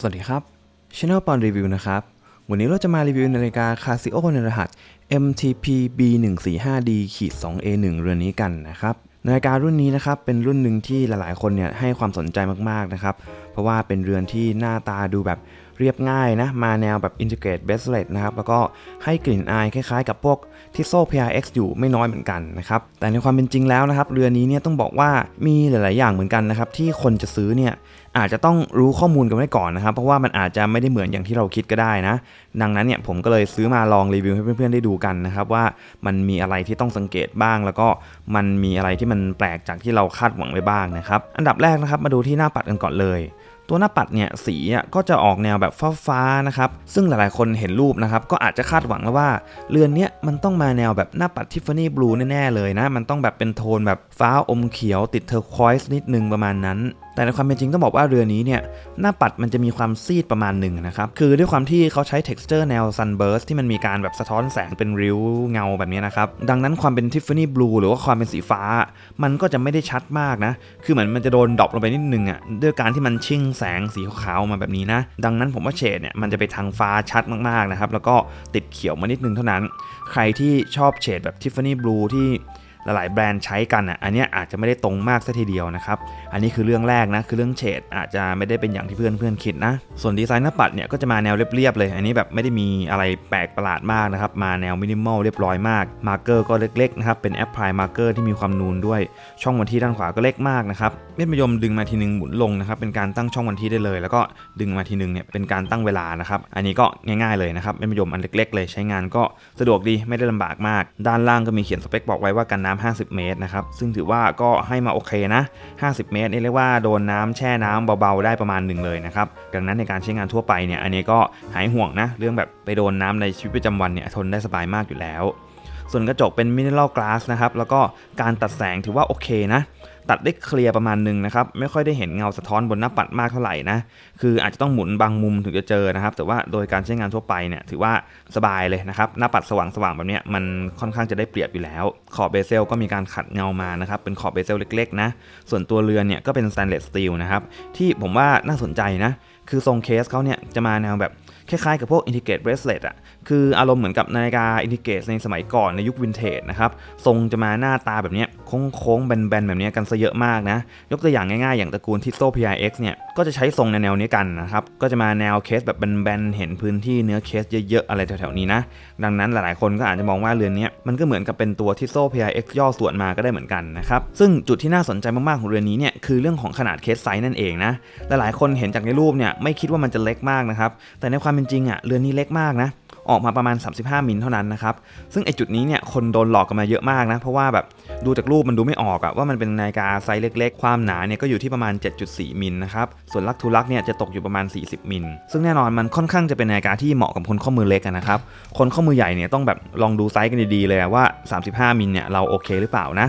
สวัสดีครับ Channel ปอนรีวิวนะครับ วันนี้เราจะมารีวิวนาฬิกา Casio ในรหัส MTP B145D 2A1 เรือนนี้กันนะครับ นาฬิการุ่นนี้นะครับเป็นรุ่นหนึ่งที่หลายๆ คนเนี่ยให้ความสนใจมากๆนะครับ เพราะว่าเป็นเรือนที่หน้าตาดูแบบ เรียบง่ายนะ มาแนวแบบ Integrate Bracelet นะครับ แล้วก็ให้กลิ่นอายคล้ายๆ กับพวกทิโซ่ PRX อยู่ไม่น้อยเหมือนกันนะครับ แต่ในความเป็นจริงแล้วนะครับ เรือนนี้เนี่ยต้องบอกว่ามีหลาย ๆ อย่างเหมือนกันนะครับ ที่คนจะซื้อเนี่ยอาจจะต้องรู้ข้อมูลกันไว้ก่อนนะครับ เพราะว่ามันอาจจะไม่ได้เหมือนอย่างที่เราคิดก็ได้นะ ดังนั้นเนี่ยผมก็เลยซื้อมาลองรีวิวให้เพื่อน ๆ ได้ดูกันนะครับว่ามันมีอะไรที่ต้องสังเกตบ้าง แล้วก็มันมีอะไรที่มันแปลกจากที่เราคาดหวังไว้บ้างนะครับ อันดับแรกนะครับมาดูที่หน้าปัดกันก่อนเลย ตัวหน้าปัดเนี่ยสีก็จะออกแนวแบบฟ้าๆนะครับ ซึ่งหลายๆคนเห็นรูปนะครับ ก็อาจจะคาดหวังแล้วว่า เรือนเนี้ยมันต้องมาแนวแบบหน้าปัดทิฟฟานี่บลูแน่ๆเลยนะ มันต้องแบบเป็นโทนแบบฟ้าอมเขียวติดเทอร์ควอยส์นิดนึงประมาณนั้น แต่ในความเป็นจริงต้องบอกว่าเรือนี้เนี่ยหน้าปัดมันจะมีความซีดประมาณหนึ่งนะครับคือด้วยความที่เขาใช้ texture แนว sunburst ที่มันมีการแบบสะท้อนแสงเป็นริ้วเงาแบบนี้นะครับดังนั้นความเป็น Tiffany blue หรือว่าความเป็นสีฟ้า มันก็จะไม่ได้ชัดมากนะคือเหมือนมันจะโดนดรอปลงไปนิดนึงอะ่ะด้วยการที่มันชิ่งแสงสีขาวๆมาแบบนี้นะดังนั้นผมว่าเฉดเนี่ยมันจะไปทางฟ้าชัดมากๆนะครับแล้วก็ติดเขียวมานิดนึงเท่านั้น ใครที่ชอบเฉดแบบ Tiffany blue ที่ หลายๆแบรนด์ใช้กันอะอันนี้อาจจะไม่ได้ตรงมากซะทีเดียวนะครับอันนี้คือเรื่องแรกนะคือเรื่องเฉดอาจจะไม่ได้เป็นอย่างที่เพื่อนเพื่อนๆคิดนะ ส่วนดีไซน์หน้าปัดเนี่ยก็จะมาแนวเรียบๆเลย อันนี้แบบไม่ได้มีอะไรแปลกประหลาดมากนะครับมาแนวมินิมอลเรียบร้อยมากมาร์เกอร์ก็เล็กๆนะครับเป็นแอปพลายมาร์เกอร์ที่มีความนูนด้วย ช่องวันที่ด้านขวาก็เล็กมากนะครับเม็ดมะยมดึงมาทีนึงหมุนลงนะครับเป็นการตั้งช่องวันที่ได้เลย แล้วก็ดึงมาทีนึงเนี่ยเป็นการตั้งเวลานะครับอันนี้ก็ง่ายๆเลยนะครับเม็ดมะยมอันเล็กๆ เลยใช้งานก็สะดวกดีไม่ได้ลำบากมาก ด้านล่างก็มีเขียนสเปคบอกไว้ว่ากันน้ำ50 เมตรนะครับ ซึ่งถือว่าก็ให้มาโอเคนะ 50 เมตรนี่เรียกว่าโดนน้ำแช่น้ำเบาๆได้ประมาณหนึ่งเลยนะครับ ดังนั้นในการใช้งานทั่วไปเนี่ย อันนี้ก็หายห่วงนะ เรื่องแบบไปโดนน้ำในชีวิตประจำวันเนี่ยทนได้สบายมากอยู่แล้ว ส่วนกระจกเป็นมิเนอรัลกลาสนะครับ แล้วก็การตัดแสงถือว่าโอเคนะ ตัดได้เคลียร์ประมาณหนึงนะครับ ไม่ค่อยได้เห็นเงาสะท้อนบนหน้าปัดมากเท่าไหร่นะคืออาจจะต้องหมุนบางมุมถึงจะเจอนะครับ แต่ว่าโดยการใช้งานทั่วไปเนี่ยถือว่าสบายเลยนะครับหน้าปัดสว่างๆแบบเนี้ยมันค่อนข้างจะได้เปรียบอยู่แล้ว ขอบเบเซลก็มีการขัดเงามานะครับเป็นขอบเบเซลเล็กๆนะส่วนตัวเรือนเนี่ยก็เป็นสแตนเลสสตีลนะครับที่ผมว่าน่าสนใจนะคือทรงเคสเขาเนี่ยจะมาแนวแบบคล้ายๆกับพวก Integrate Bracelet อะ คืออารมณ์เหมือนกับนาฬิกา Integrate ในสมัยก่อนในยุควินเทจนะครับ ทรงจะมาหน้าตาแบบนี้โค้งๆ แบนๆ แบบนี้กันซะเยอะมากนะ ยกตัวอย่างง่ายๆ อย่างตระกูล Tissot PRX เนี่ย ก็จะใช้ทรงในแนวนี้กันนะครับ ก็จะมาแนวเคสแบบแบนๆ เห็นพื้นที่เนื้อเคสเยอะๆ อะไรแถวๆนี้นะ ดังนั้นหลายๆ คนก็อาจจะมองว่าเรือนนี้มันก็เหมือนกับเป็นตัว Tissot PRX ย่อส่วนมาก็ได้เหมือนกันนะครับ ซึ่งจุดที่น่าสนใจมากๆ ของเรือนนี้เนี่ยคือเรื่องของขนาดเคสไซส์นั่นเองนะ หลายๆ คนเห็นจากในรูปเนี่ยไม่คิดว่ามันจะเล็กมากนะครับ แต่ในความเป็นจริงอะเรือนนี้เล็กมากนะ ออกมาประมาณ 35 มิลเท่านั้นนะครับ ซึ่งไอจุดนี้เนี่ยคนโดนหลอกกันมาเยอะมากนะ เพราะว่าแบบดูจากรูปมันดูไม่ออกอะว่ามันเป็นนาฬิกาไซส์เล็กๆ ความหนาเนี่ยก็อยู่ที่ประมาณ 7.4 มิลนะครับ ส่วนลักทูลักเนี่ยจะตกอยู่ประมาณ 40 มิล ซึ่งแน่นอนมันค่อนข้างจะเป็นนาฬิกาที่เหมาะกับคนข้อมือเล็กนะครับ คนข้อมือใหญ่เนี่ยต้องแบบลองดูไซส์กันดีๆเลยว่า 35 มิลเนี่ยเราโอเคหรือเปล่านะ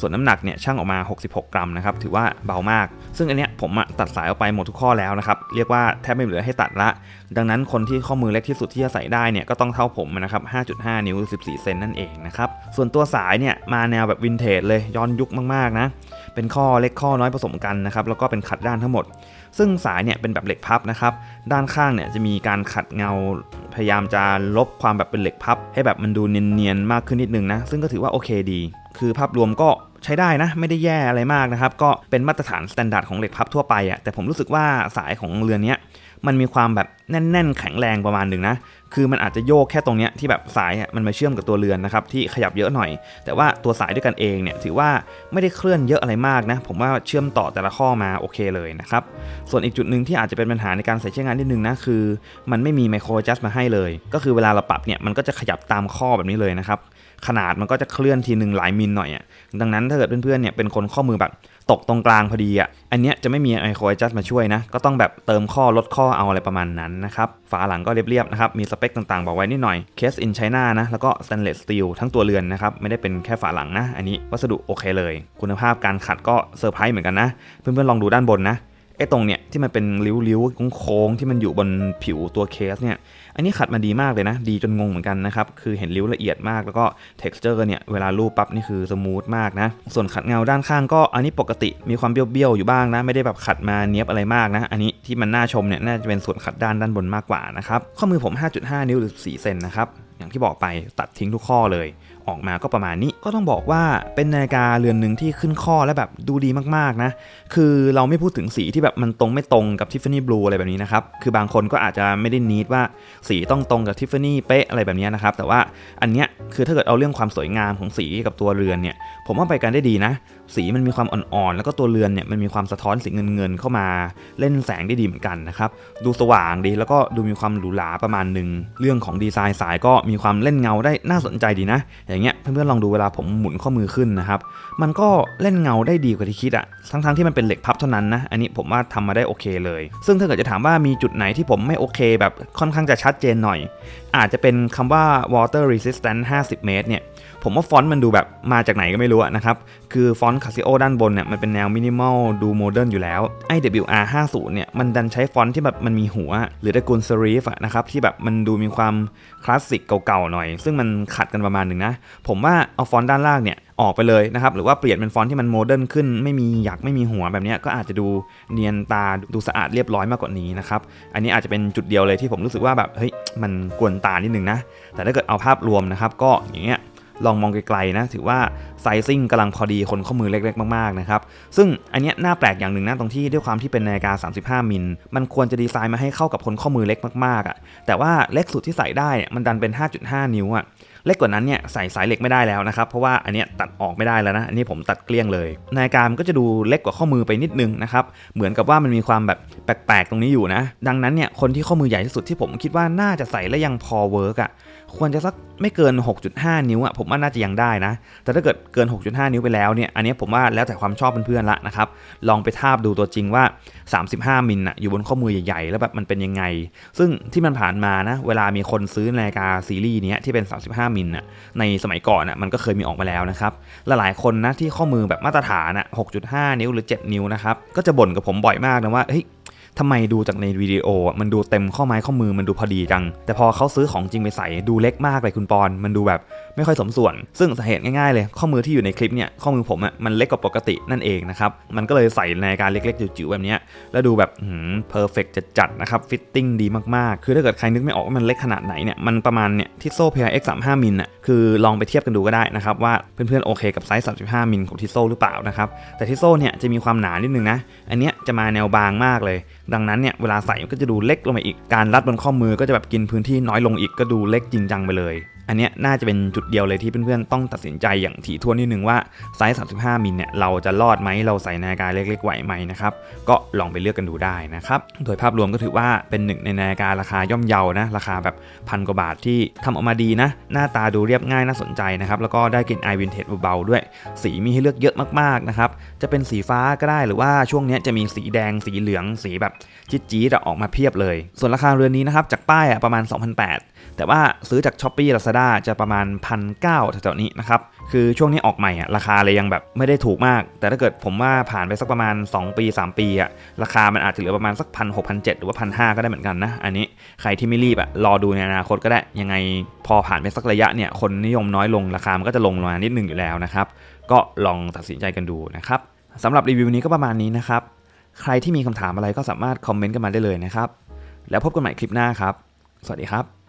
ส่วนน้ำหนักเนี่ยช่างออกมา 66 กรัมนะครับถือว่าเบามาก ซึ่งอันเนี้ยผมตัดสายออกไปหมดทุกข้อแล้วนะครับเรียกว่าแทบไม่เหลือให้ตัดละ ดังนั้นคนที่ข้อมือเล็กที่สุดที่จะใส่ได้เนี่ยก็ต้องเท่าผมนะครับ 5.5 นิ้ว 14 เซนนั่นเองนะครับส่วนตัวสายเนี่ยมาแนวแบบวินเทจเลยย้อนยุคมากๆนะเป็นข้อเล็กข้อน้อยผสมกันนะครับแล้วก็เป็นขัดด้านทั้งหมด ซึ่งสายเนี่ยเป็นแบบเหล็กพับนะครับด้านข้างเนี่ยจะมีการขัดเงาพยายามจะลบความแบบเป็นเหล็กพับ ให้แบบมันดูเนียนๆมากขึ้นนิดนึงนะซึ่งก็ถือว่าโอเคดี คือภาพรวมก็ ใช้ได้นะ ไม่ได้แย่อะไรมากนะครับ ก็เป็นมาตรฐานสแตนดาร์ดของเหล็กพับทั่วไปอะ่ะแต่ผมรู้สึกว่าสายของเรือนนี้มันมีความแบบแน่น ๆ แข็งแรงประมาณหนึ่งนะ คือมันอาจจะโยกแค่ตรงเนี้ยที่แบบสายอะมันมาเชื่อมกับตัวเรือนนะครับที่ขยับเยอะหน่อย แต่ว่าตัวสายด้วยกันเองเนี่ยถือว่าไม่ได้เคลื่อนเยอะอะไรมากนะ ผมว่าเชื่อมต่อแต่ละข้อมาโอเคเลยนะครับ ส่วนอีกจุดหนึ่งที่อาจจะเป็นปัญหาในการใส่ใช้งานนิดนึงนะคือ มันไม่มีไมโครจัสมาให้เลย ก็คือเวลาเราปรับเนี่ยมันก็จะขยับตามข้อแบบนี้เลยนะครับ ขนาดมันก็จะเคลื่อนทีหนึ่งหลายมิลหน่อยอะดังนั้นถ้าเกิดเพื่อนๆเนี่ยเป็นคนข้อมือแบบตกตรงกลางพอดีอะอันเนี้ยจะไม่มีไอโครจัสมาช่วยนะ ก็ต้องแบบเติมข้อลดข้อเอาอะไรประมาณนั้นนะครับฝาหลังก็เรียบๆนะครับมีสเปคต่างๆ บอกไว้นิดหน่อย Case in China นะแล้วก็ Stainless Steel ทั้งตัวเรือนนะครับไม่ได้เป็นแค่ฝาหลังนะ อันนี้วัสดุโอเคเลย คุณภาพการขัดก็เซอร์ไพรส์เหมือนกันนะ เพื่อนๆลองดูด้านบนนะ ไอ้ตรงเนี่ยที่มันเป็นริ้วๆโค้งๆที่มันอยู่บนผิวตัวเคสเนี่ย อันนี้ขัดมาดีมากเลยนะ ดีจนงงเหมือนกันนะครับ คือเห็นริ้วละเอียดมากแล้วก็ texture เนี่ยเวลารูปปั๊บนี่คือสมูทมากนะ ส่วนขัดเงาด้านข้างก็อันนี้ปกติมีความเบี้ยวๆอยู่บ้างนะ ไม่ได้แบบขัดมาเนี้ยบอะไรมากนะ อันนี้ที่มันน่าชมเนี่ยน่าจะเป็นส่วนขัดด้านด้านบนมากกว่านะครับ ข้อมือผม 5.5 นิ้วหรือ 4 เซนนะครับ อย่างที่บอกไปตัดทิ้งทุกข้อเลย ออกมาก็ประมาณนี้ ก็ต้องบอกว่าเป็นนาฬิกาเรือนหนึ่งที่ขึ้นข้อและแบบดูดีมากๆนะ คือเราไม่พูดถึงสีที่แบบมันตรงไม่ตรงกับ Tiffany Blue อะไรแบบนี้นะครับ คือบางคนก็อาจจะไม่ได้นิดว่าสีต้องตรงกับ Tiffany เป๊ะอะไรแบบนี้นะครับ แต่ว่าอันเนี้ยคือถ้าเกิดเอาเรื่องความสวยงามของสีกับตัวเรือนเนี่ย ผมว่าไปกันได้ดีนะ สีมันมีความอ่อนๆ แล้วก็ตัวเรือนเนี่ยมันมีความสะท้อนสีเงินๆเข้ามาเล่นแสงได้ดีเหมือนกันนะครับ ดูสว่างดีแล้วก็ดูมีความหรูหราประมาณหนึ่ง เรื่องของดีไซน์สายก็มีความเล่นเงาได้น่าสนใจดีนะอย่าง เพื่อนๆลองดูเวลาผมหมุนข้อมือขึ้นนะครับ มันก็เล่นเงาได้ดีกว่าที่คิดอะทั้งๆที่มันเป็นเหล็กพับเท่านั้นนะอันนี้ผมว่าทำมาได้โอเคเลย ซึ่งถ้าเกิดจะถามว่ามีจุดไหนที่ผมไม่โอเคแบบค่อนข้างจะชัดเจนหน่อย อาจจะเป็นคำว่า water resistant 50 เมตรเนี่ย ผมว่าฟอนต์มันดูแบบมาจากไหนก็ไม่รู้นะครับ คือฟอนต์ Casio ด้านบนเนี่ยมันเป็นแนวมินิมอลดูโมเดิร์นอยู่แล้ว IWR 50เนี่ยมันดันใช้ฟอนต์ที่แบบมันมีหัว หรือตระกูล serif อะนะครับที่แบบมันดูมีความคลาสสิกเก่าๆหน่อย ซึ่งมันขัดกันประมาณหนึ่งนะ ผมว่าเอาฟอนต์ด้านล่างเนี่ยออกไปเลยนะครับหรือว่าเปลี่ยนเป็นฟอนต์ที่มันโมเดิร์นขึ้น ไม่มีหยักไม่มีหัวแบบนี้ก็อาจจะดูเนียนตาดูสะอาดเรียบร้อยมากกว่านี้นะครับอันนี้อาจจะเป็นจุดเดียวเลยที่ผมรู้สึกว่าแบบเฮ้ยมันกวนตานิดนึงนะแต่ถ้าเกิดเอาภาพรวมนะครับก็อย่างเงี้ย ลองมองไกลๆนะถือว่าไซซิ่งกำลังพอดีคนข้อมือเล็กๆ มากๆนะครับซึ่งอันเนี้ยน่าแปลกอย่างหนึ่งนะตรงที่ด้วยความที่เป็นนาฬิกา 35 มิล มันควรจะดีไซน์มาให้เข้ากับคนข้อมือเล็กมากๆอะ่ะแต่ว่าเล็กสุดที่ใส่ได้อะมันดันเป็น 5.5 นิ้วอะ่ะ เล็กกว่านั้นเนี่ยใส่สายเหล็กไม่ได้แล้วนะครับ เพราะว่าอันเนี้ยตัดออกไม่ได้แล้วนะ อันนี้ผมตัดเกลี้ยงเลย นาฬิกามันก็จะดูเล็กกว่าข้อมือไปนิดนึงนะครับ เหมือนกับว่ามันมีความแบบแปลกๆ ตรงนี้อยู่นะ ดังนั้นเนี่ยคนที่ข้อมือใหญ่ที่สุดที่ผมคิดว่าน่าจะใส่และยังพอเวิร์กอะควรจะสักไม่เกิน 6.5 นิ้วอะผมว่าน่าจะยังได้นะ แต่ถ้าเกิดเกิน 6.5 นิ้วไปแล้วเนี่ย อันนี้ผมว่าแล้วแต่ความชอบเพื่อนๆละนะครับ ลองไปทาบดูตัวจริงว่า 35 มิลอะอยู่บนข้อมือใหญ่ๆ แล้วแบบมันเป็นยังไง ซึ่งที่มันผ่านมานะ เวลามีคนซื้อนาฬิกาซีรีส์เนี้ยที่เป็น 35มิลน่ะในสมัยก่อนน่ะมันก็เคยมีออกมาแล้วนะครับหลายคนนะที่ข้อมือแบบมาตรฐานอะ6.5 นิ้วหรือ 7 นิ้วนะครับก็จะบ่นกับผมบ่อยมากนะว่าเฮ้ย ทำไมดูจากในวิดีโออะมันดูเต็มข้อไม้ข้อมือมันดูพอดีจัง แต่พอเขาซื้อของจริงไปใส่ดูเล็กมากเลยคุณปอน มันดูแบบไม่ค่อยสมส่วน ซึ่งสาเหตุง่ายๆเลย ข้อมือที่อยู่ในคลิปเนี่ยข้อมือผมอะมันเล็กกว่าปกตินั่นเองนะครับมันก็เลยใส่ในการเล็กๆจิ๋วๆแบบนี้แล้วดูแบบหืมเพอร์เฟกต์จัดๆนะครับฟิตติ้งดีมากๆ คือถ้าเกิดใครนึกไม่ออกว่ามันเล็กขนาดไหนเนี่ยมันประมาณเนี่ยทิโซ่ PRX 35มิลอะคือลองไปเทียบกันดูก็ได้นะครับว่าเพื่อนๆโอเคกับไซส์ 35มิลของทิโซ่หรือเปล่านะครับแต่ทิโซ่เนี่ยจะมีความหนานิดนึงนะอันเนี้ยจะมาแนวบางมากเลยดังนั้นเนี่ยเวลาใส่ก็จะดูเล็กลงไปอีก การรัดบนข้อมือก็จะแบบกินพื้นที่น้อยลงอีกก็ดูเล็กจริงจังไปเลย อันนี้น่าจะเป็นจุดเดียวเลยที่เพื่อนๆต้องตัดสินใจอย่างถี่ถ้วนนิดนึงว่าไซส์ 35 มิลเนี่ยเราจะรอดไหมเราใส่นาฬิกาเล็กๆไหวไหมนะครับก็ลองไปเลือกกันดูได้นะครับโดยภาพรวมก็ถือว่าเป็นหนึ่งในนาฬิการาคาย่อมเยานะราคาแบบพันกว่าบาทที่ทำออกมาดีนะ หน้าตาดูเรียบง่ายน่าสนใจนะครับแล้วก็ได้กลิ่นไอวินเทจเบาๆด้วย สีมีให้เลือกเยอะมากๆนะครับจะเป็นสีฟ้าก็ได้หรือว่าช่วงนี้จะมีสีแดงสีเหลืองสีแบบจี๊ดๆอะออกมาเพียบเลย ส่วนราคาเรือนนี้นะครับจากป้ายอะประมาณ 2,800แต่ว่าซื้อจาก s h อ p e Lazada จะประมาณ1,900แถวๆนี้นะครับ คือช่วงนี้ออกใหม่อะราคาเลยยังแบบไม่ได้ถูกมาก แต่ถ้าเกิดผมว่าผ่านไปสักประมาณ 2 ปี 3 ปีอะราคามันอาจจะเหลือประมาณสักพันหกพันเหรือว่าพันหก็ได้เหมือนกันนะอันนี้ใครที่ไม่รีบอะรอดูในอนาคตก็ได้ยังไงพอผ่านไปสักระยะเนี่ยคนนิยมน้อยลงราคามันก็จะลงมานิดหนึงอยู่แล้วนะครับก็ลองตัดสินใจกันดูนะครับสำหรับรีวิวนี้ก็ประมาณนี้นะครับใครที่มีคำถามอะไรก็สามารถคอมเมนต์กันมาได้เลยนะครับแล้วพบกันใหม่คลิปหน้าครับ สวัสดีครับ